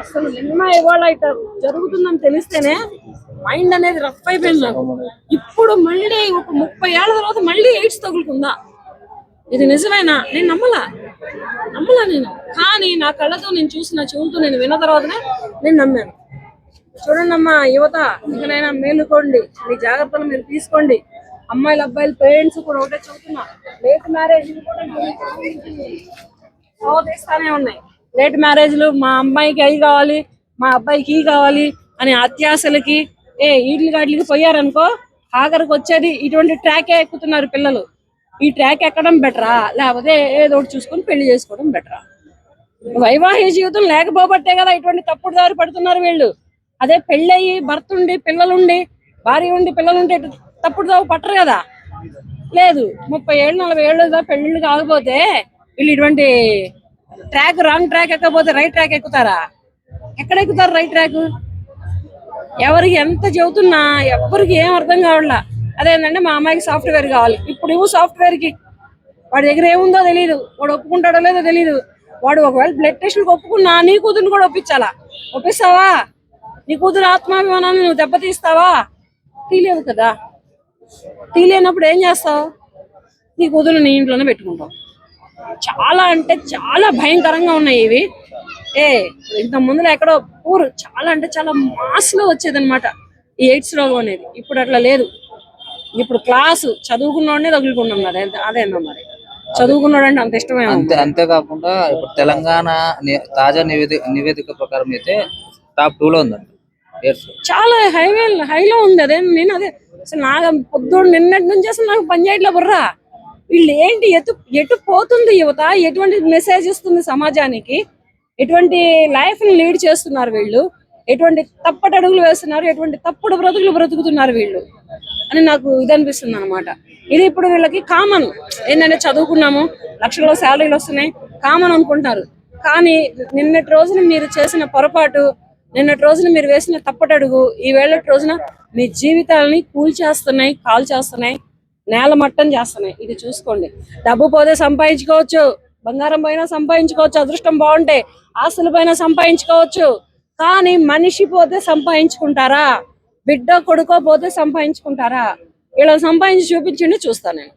అసలు నిన్న ఇవాళ ఇట్లా జరుగుతుందని తెలిస్తేనే మైండ్ అనేది రఫ్ అయిపోయింది నాకు. ఇప్పుడు మళ్ళీ ఒక ముప్పై ఏళ్ళ తర్వాత మళ్ళీ ఎయిడ్స్ తగులుకుందా? ఇది నిజమేనా? నేను నమ్మలా? నమ్మలా నేను. కానీ నా కళ్ళతో నేను చూసిన చెవులతో నేను విన్న తర్వాతనే నేను నమ్మాను. చూడండి అమ్మా యువత ఇకనైనా మేలుకోండి. మీ జాగ్రత్తలు మీరు తీసుకోండి. అమ్మాయిలు అబ్బాయిలు పేరెంట్స్ కూడా ఒకటే చెబుతున్నా. లేట్ మ్యారేజ్ తీస్తానే ఉన్నాయి. లేట్ మ్యారేజ్లు మా అమ్మాయికి అవి కావాలి మా అబ్బాయికి ఈ కావాలి అని అత్యాశలకి ఏ ఈడ్లు గాడ్లకి పోయారనుకో ఆఖరికి వచ్చేది ఇటువంటి ట్రాకే ఎక్కుతున్నారు పిల్లలు. ఈ ట్రాక్ ఎక్కడం బెటరా? లేకపోతే ఏదో ఒకటి చూసుకొని పెళ్ళి చేసుకోవడం బెటరా? వైవాహిక జీవితం లేకపోబట్టే కదా ఇటువంటి తప్పుడు దారి పడుతున్నారు వీళ్ళు. అదే పెళ్ళయి భర్త ఉండి పిల్లలుండి భార్య ఉండి పిల్లలుంటే తప్పుడు దావు పట్టరు కదా. లేదు ముప్పై ఏళ్ళు నలభై ఏళ్ళు పెళ్ళిళ్ళు కాకపోతే వీళ్ళు ఇటువంటి ట్రాక్ రాంగ్ ట్రాక్ ఎక్కకపోతే రైట్ ట్రాక్ ఎక్కుతారా? ఎక్కడ ఎక్కుతారు రైట్ ట్రాక్? ఎవరికి ఎంత చెబుతున్నా ఎవరికి ఏం అర్థం కావట్లా. అదేంటంటే మా అమ్మాయికి సాఫ్ట్వేర్ కావాలి. ఇప్పుడు ఇవ్వు సాఫ్ట్వేర్కి వాడి దగ్గర ఏముందో తెలియదు వాడు ఒప్పుకుంటాడో లేదో తెలియదు వాడు ఒకవేళ బ్లడ్ టెస్ట్లకు ఒప్పుకున్నా నీ కూతురుని కూడా ఒప్పించాలా? ఒప్పిస్తావా? నీ కూతురు ఆత్మాభిమానాన్ని నువ్వు దెబ్బతీస్తావా? తీలేదు కదా. తీలేనప్పుడు ఏం చేస్తావు? నీ కూతురు నీ ఇంట్లోనే పెట్టుకుంటావు. చాలా అంటే చాలా భయంకరంగా ఉన్నాయి ఇవి. ఏ ఇంత ముందులో ఎక్కడో ఊరు చాలా అంటే చాలా మాస్లో వచ్చేది అనమాట ఈ ఎయిడ్స్ రోగం అనేది. ఇప్పుడు అట్లా లేదు. ఇప్పుడు క్లాసు చదువుకున్నోడనే తగులుకున్నాం మరి అదే- అదేనా మరి. చదువుకున్నాడు అంటే అంత ఇష్టమే అంతే అంతేకాకుండా ఇప్పుడు తెలంగాణ తాజా నివేదిక నివేదిక ప్రకారం అయితే టాప్ టూ లో ఉందండి చాలా హైవే హైలో ఉంది. అదే నేను అదే అసలు నాకు పొద్దున్న నిన్నటి నుంచి అసలు నాకు పని చేయట్లే బుర్రా. వీళ్ళు ఏంటి ఎటు ఎటు పోతుంది యువత? ఎటువంటి మెసేజ్ ఇస్తుంది సమాజానికి? ఎటువంటి లైఫ్ని లీడ్ చేస్తున్నారు వీళ్ళు? ఎటువంటి తప్పటి అడుగులు వేస్తున్నారు? ఎటువంటి తప్పుడు బ్రతుకులు బ్రతుకుతున్నారు వీళ్ళు? అని నాకు ఇది అనిపిస్తుంది అనమాట ఇది ఇప్పుడు వీళ్ళకి కామన్ ఏంటంటే చదువుకున్నాము లక్షల్లో శాలరీలు వస్తున్నాయి కామన్ అనుకుంటున్నారు కానీ నిన్నటి రోజున మీరు చేసిన పొరపాటు నిన్నటి రోజున మీరు వేసిన తప్పటడుగు ఈ వేళటి రోజున మీ జీవితాలని కూల్చేస్తున్నాయి కాల్ చేస్తున్నాయి నేల మట్టం చేస్తున్నాయి. ఇది చూసుకోండి. డబ్బు పోతే సంపాదించుకోవచ్చు. బంగారం పైన సంపాదించుకోవచ్చు. అదృష్టం బాగుంటే ఆస్తుల పైన సంపాదించుకోవచ్చు. కానీ మనిషి పోతే సంపాదించుకుంటారా? బిడ్డ కొడుకో పోతే సంపాదించుకుంటారా? ఇలా సంపాదించి చూపించండి చూస్తాను నేను.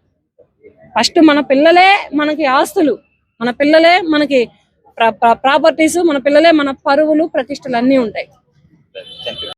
ఫస్ట్ మన పిల్లలే మనకి ఆస్తులు. మన పిల్లలే మనకి ప్రాపర్టీస్ మన పిల్లలే మన పరువులు ప్రతిష్టలు అన్నీ ఉంటాయి.